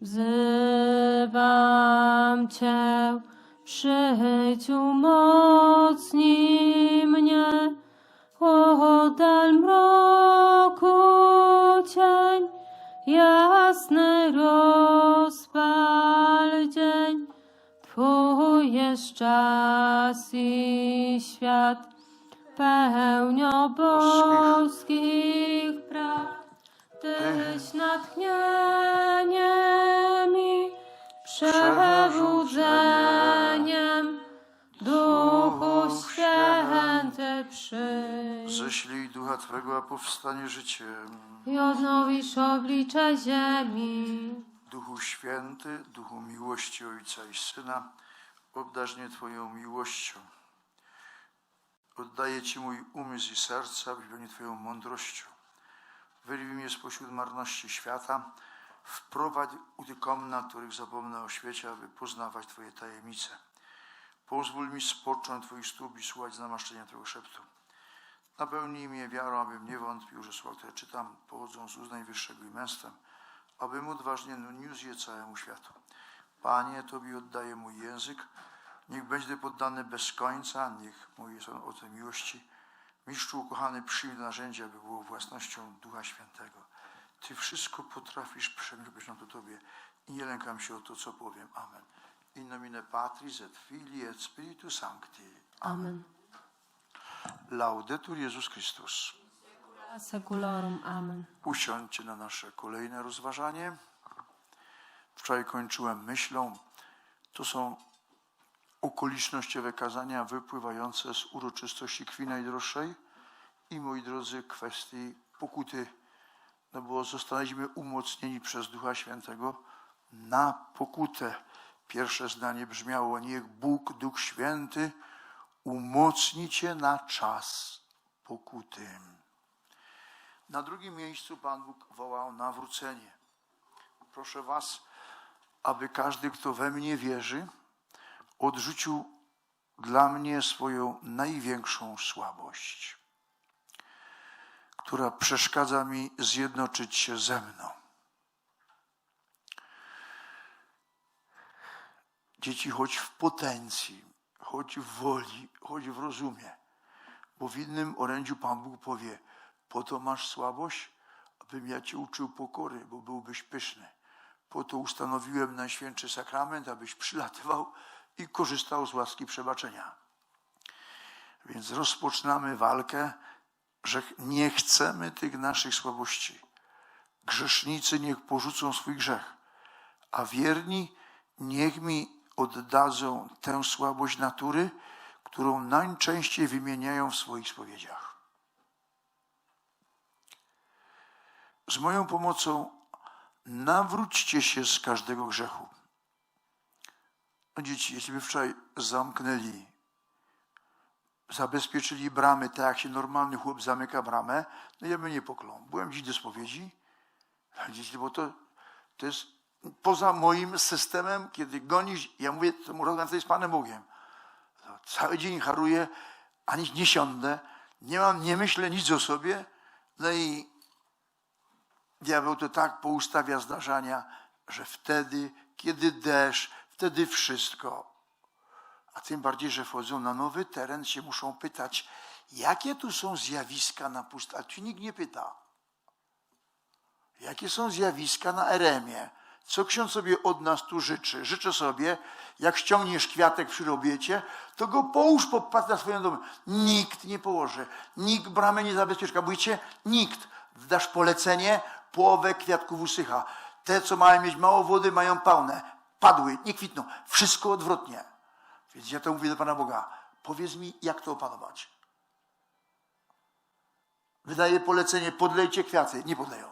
Wzywam Cię, przyjdź umocnij mnie, oddal mroku cień, jasny rozpal dzień. Twój jest czas i świat, pełnio boskich praw. Tyś natchnieniem i przebudzeniem, Duchu Święty przyjdź. Ześlij ducha Twego, a powstanie życie. I odnowisz oblicze ziemi. Duchu Święty, Duchu miłości Ojca i Syna, obdarz mnie Twoją miłością. Oddaję Ci mój umysł i serce, wypełnię Twoją mądrością. Wyrwij mnie spośród marności świata, wprowadź u tych komnat, których zapomnę o świecie, aby poznawać Twoje tajemnice. Pozwól mi spocząć Twoich stóp i słuchać namaszczenia Twojego szeptu. Napełnij mnie wiarą, abym nie wątpił, że słowa, które czytam, pochodzą z ust Najwyższego i męstwem, abym odważnie niósł je całemu światu. Panie, Tobie oddaję mój język, niech będzie poddany bez końca, niech moje są oce miłości. Mistrzu ukochany, przyjmij narzędzie, aby było własnością Ducha Świętego. Ty wszystko potrafisz, przemilczę to Tobie i nie lękam się o to, co powiem. Amen. In nomine Patris et Filii et Spiritus Sancti. Amen. Laudetur Jezus Chrystus. Secularum. Amen. Usiądźcie na nasze kolejne rozważanie. Wczoraj kończyłem myślą, to są okolicznościowe kazania wypływające z uroczystości krwi najdroższej i, moi drodzy, kwestii pokuty, no bo zostaliśmy umocnieni przez Ducha Świętego na pokutę. Pierwsze zdanie brzmiało, niech Bóg, Duch Święty umocni cię na czas pokuty. Na drugim miejscu Pan Bóg wołał nawrócenie. Proszę Was, aby każdy, kto we mnie wierzy, odrzucił dla mnie swoją największą słabość, która przeszkadza mi zjednoczyć się ze mną. Dzieci, choć w potencji, choć w woli, choć w rozumie, bo w innym orędziu Pan Bóg powie, po to masz słabość, abym ja cię uczył pokory, bo byłbyś pyszny. Po to ustanowiłem Najświętszy Sakrament, abyś przylatywał i korzystał z łaski przebaczenia. Więc rozpoczynamy walkę, że nie chcemy tych naszych słabości. Grzesznicy niech porzucą swój grzech, a wierni niech mi oddadzą tę słabość natury, którą najczęściej wymieniają w swoich spowiedziach. Z moją pomocą nawróćcie się z każdego grzechu. No dzieci, jeśli by wczoraj zamknęli, zabezpieczyli bramy, tak jak się normalny chłop zamyka bramę, no ja bym nie poklął. Byłem dziś do spowiedzi, bo to, to jest poza moim systemem, kiedy gonisz, ja mówię, to rozmawiam z Panem Bogiem. Cały dzień haruję, ani nie siądę, nie mam, nie myślę nic o sobie, no i diabeł to tak poustawia zdarzenia, że wtedy, kiedy deszcz, wtedy wszystko. A tym bardziej, że wchodzą na nowy teren, się muszą pytać, jakie tu są zjawiska na pustyni. A tu nikt nie pyta. Jakie są zjawiska na Eremie? Co ksiądz sobie od nas tu życzy? Życzę sobie, jak ściągniesz kwiatek przy robiecie, to go połóż pod na swoją domu. Nikt nie położy. Nikt bramy nie zabezpieczy. Boicie? Nikt. Dasz polecenie, połowę kwiatków usycha. Te, co mają mieć mało wody, mają pełne. Padły, nie kwitną. Wszystko odwrotnie. Więc ja to mówię do Pana Boga. Powiedz mi, jak to opanować. Wydaje polecenie, podlejcie kwiaty. Nie podleją.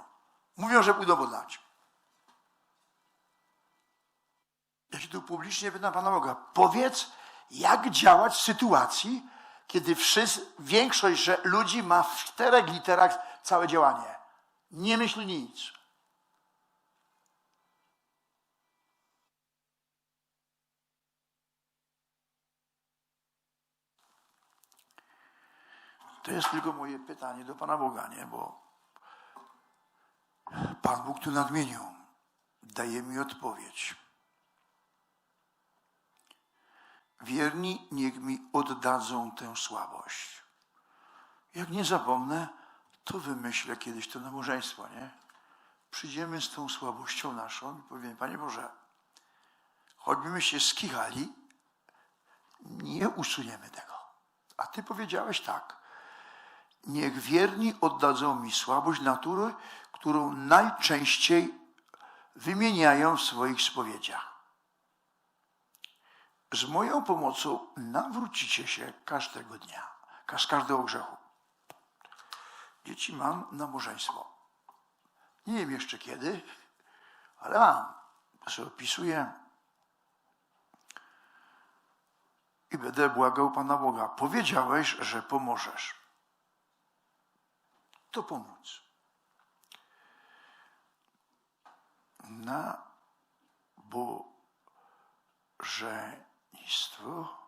Mówią, że pójdą podlać. Ja się tu publicznie pytam Pana Boga. Powiedz, jak działać w sytuacji, kiedy wszyscy, większość że ludzi ma w czterech literach całe działanie. Nie myśli nic. To jest tylko moje pytanie do Pana Boga, nie? Bo Pan Bóg tu nadmienił. daje mi odpowiedź. Wierni niech mi oddadzą tę słabość. Jak nie zapomnę, to wymyślę kiedyś to nabożeństwo, nie? Przyjdziemy z tą słabością naszą i powiemy, Panie Boże, choćbyśmy się skichali, nie usuniemy tego. A Ty powiedziałeś tak. Niech wierni oddadzą mi słabość natury, którą najczęściej wymieniają w swoich spowiedziach. Z moją pomocą nawrócicie się każdego dnia, z każdego grzechu. Dzieci, mam nabożeństwo. Nie wiem jeszcze kiedy, ale mam. Sobie opisuję i będę błagał Pana Boga. Powiedziałeś, że pomożesz. To pomóc. Na bożeństwo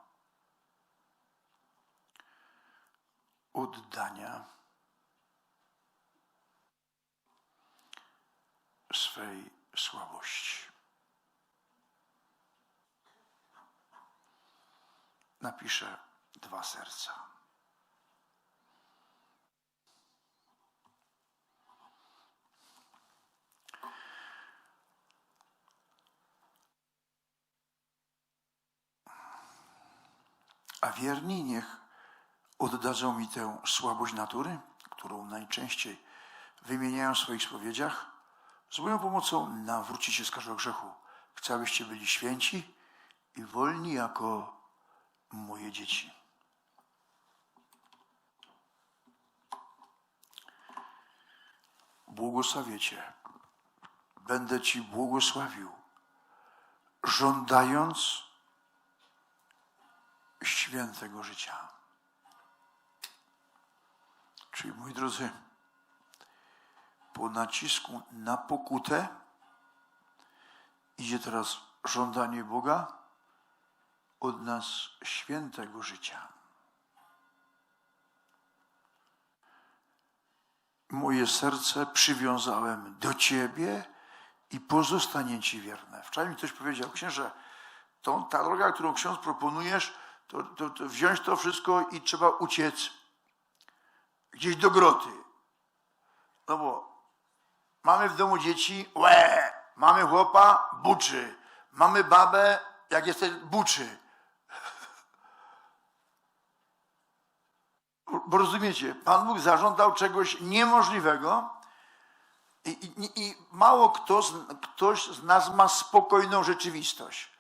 oddania swej słabości. Napiszę dwa serca. A wierni niech oddadzą mi tę słabość natury, którą najczęściej wymieniają w swoich spowiedziach. Z moją pomocą nawrócicie z każdego grzechu. Chcę, abyście byli święci i wolni jako moje dzieci. Błogosławię Cię. Będę Ci błogosławił, żądając świętego życia. Czyli, moi drodzy, po nacisku na pokutę idzie teraz żądanie Boga od nas świętego życia. Moje serce przywiązałem do Ciebie i pozostanie Ci wierne. Wczoraj mi ktoś powiedział, księże, to ta droga, którą ksiądz proponujesz, to, to, to wziąć to wszystko i trzeba uciec gdzieś do groty. No bo mamy w domu dzieci, łe, mamy chłopa, buczy, mamy babę, jak jesteś, buczy. Bo rozumiecie, Pan Bóg zażądał czegoś niemożliwego i, i, i mało kto ktoś z nas ma spokojną rzeczywistość.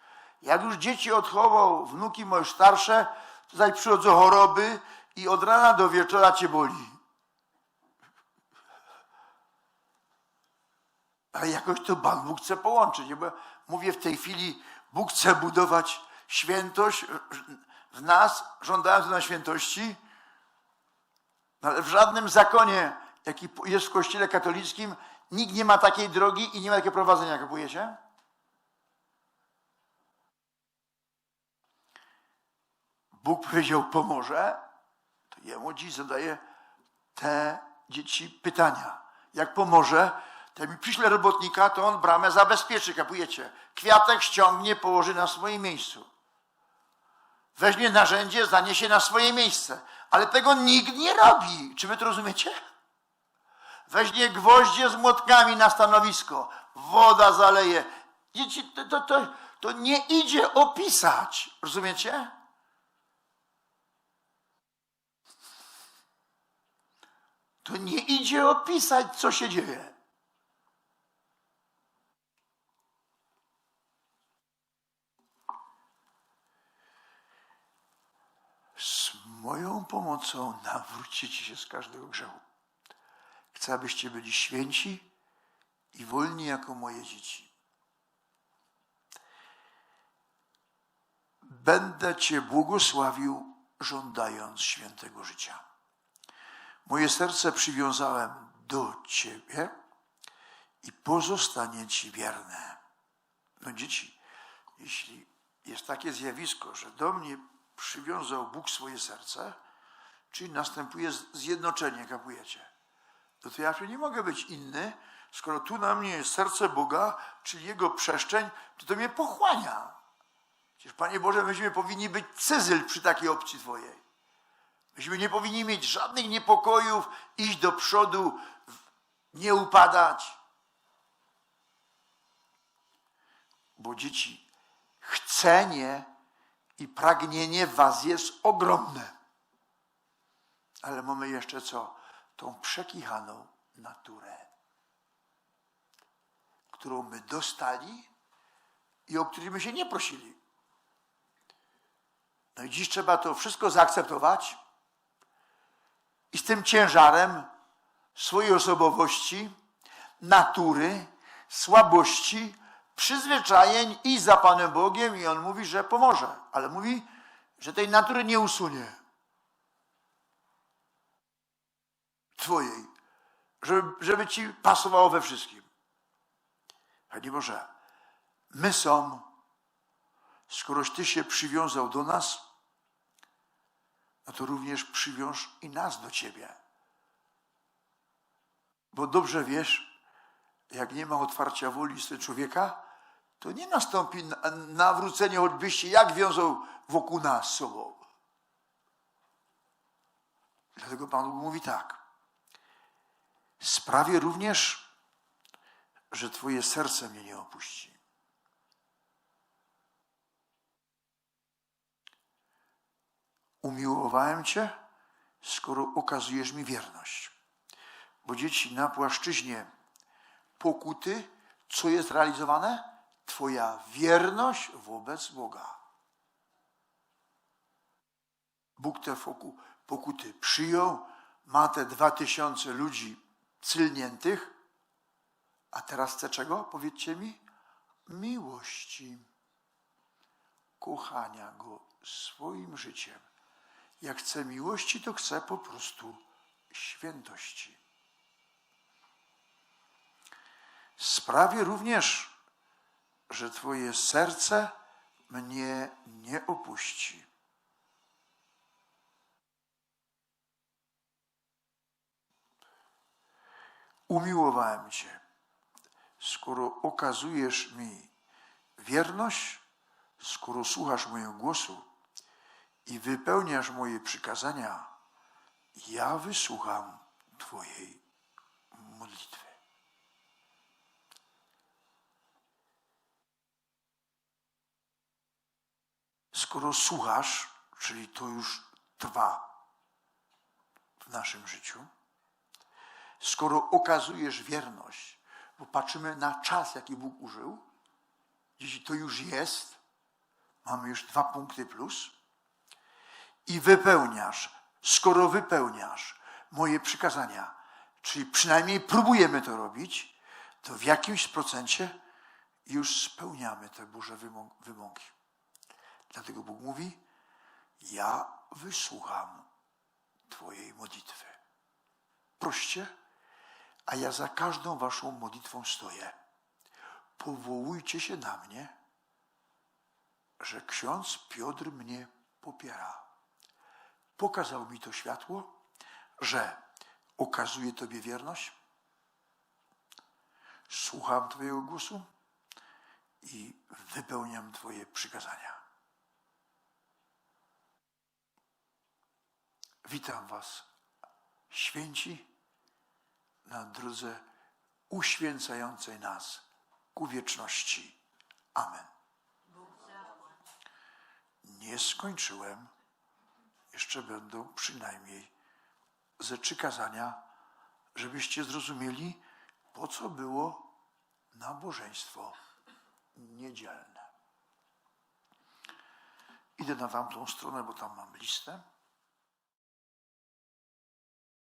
Jak już dzieci odchował, wnuki moje starsze, to tutaj przychodzą choroby i od rana do wieczora cię boli. Ale jakoś to Pan Bóg chce połączyć. Bo mówię w tej chwili, Bóg chce budować świętość w nas, żądając na świętości, no ale w żadnym zakonie, jaki jest w Kościele katolickim, nikt nie ma takiej drogi i nie ma takiego prowadzenia, kapujecie? Bóg powiedział, pomoże, to jemu dziś zadaje te dzieci pytania. Jak pomoże, to mi przyśle robotnika, to on bramę zabezpieczy, kapujecie? Kwiatek ściągnie, położy na swoim miejscu. Weźmie narzędzie, zaniesie na swoje miejsce. Ale tego nikt nie robi. Czy wy to rozumiecie? Weźmie gwoździe z młotkami na stanowisko. Woda zaleje. Dzieci, to, to, to, to nie idzie opisać. Rozumiecie? To nie idzie opisać, co się dzieje. Z moją pomocą nawrócicie się z każdego grzechu. Chcę, abyście byli święci i wolni jako moje dzieci. Będę Cię błogosławił, żądając świętego życia. Moje serce przywiązałem do Ciebie i pozostanie Ci wierne. No dzieci, jeśli jest takie zjawisko, że do mnie przywiązał Bóg swoje serce, czyli następuje zjednoczenie, kapujecie, no to ja nie mogę być inny, Skoro tu na mnie jest serce Boga, czyli Jego przestrzeń, to to mnie pochłania. Przecież, Panie Boże, myśmy powinni być cyzyl przy takiej opcji Twojej. Myśmy nie powinni mieć żadnych niepokojów, iść do przodu, nie upadać. Bo dzieci, chcenie i pragnienie Was jest ogromne. Ale mamy jeszcze co? Tą przekichaną naturę, którą my dostali i o której my się nie prosili. No i dziś trzeba to wszystko zaakceptować i z tym ciężarem swojej osobowości, natury, słabości, przyzwyczajeń i za Panem Bogiem i On mówi, że pomoże, ale mówi, że tej natury nie usunie. Twojej, żeby, żeby Ci pasowało we wszystkim. Panie Boże, my są, skoroś Ty się przywiązał do nas, no to również przywiąż i nas do Ciebie. Bo dobrze wiesz, jak nie ma otwarcia woli z człowieka, to nie nastąpi na- nawrócenie, choćbyście jak wiązał wokół nas sobą. Dlatego Pan Bóg mówi tak. Sprawię również, że Twoje serce mnie nie opuści. Umiłowałem Cię, skoro okazujesz mi wierność. Bo dzieci na płaszczyźnie pokuty, co jest realizowane? Twoja wierność wobec Boga. Bóg te pokuty przyjął, ma te dwa tysiące ludzi cylniętych, a teraz chce czego? Powiedzcie mi? Miłości. Kochania Go swoim życiem. Jak chce miłości, to chce po prostu świętości. Sprawię również, że Twoje serce mnie nie opuści. Umiłowałem Cię, skoro okazujesz mi wierność, skoro słuchasz mojego głosu i wypełniasz moje przykazania, ja wysłucham Twojej modlitwy. Skoro słuchasz, czyli to już trwa w naszym życiu, skoro okazujesz wierność, bo patrzymy na czas, jaki Bóg użył, jeśli to już jest, mamy już dwa punkty plus, i wypełniasz, skoro wypełniasz moje przykazania, czyli przynajmniej próbujemy to robić, to w jakimś procencie już spełniamy te Boże wymogi. Dlatego Bóg mówi, ja wysłucham Twojej modlitwy. Proście, a ja za każdą Waszą modlitwą stoję. Powołujcie się na mnie, że ksiądz Piotr mnie popiera. Pokazał mi to światło, że okazuje Tobie wierność, słucham Twojego głosu i wypełniam Twoje przykazania. Witam Was, święci, na drodze uświęcającej nas ku wieczności. Amen. Nie skończyłem, jeszcze będą przynajmniej ze trzy kazania, żebyście zrozumieli, po co było nabożeństwo niedzielne. Idę na tamtą stronę, bo tam mam listę.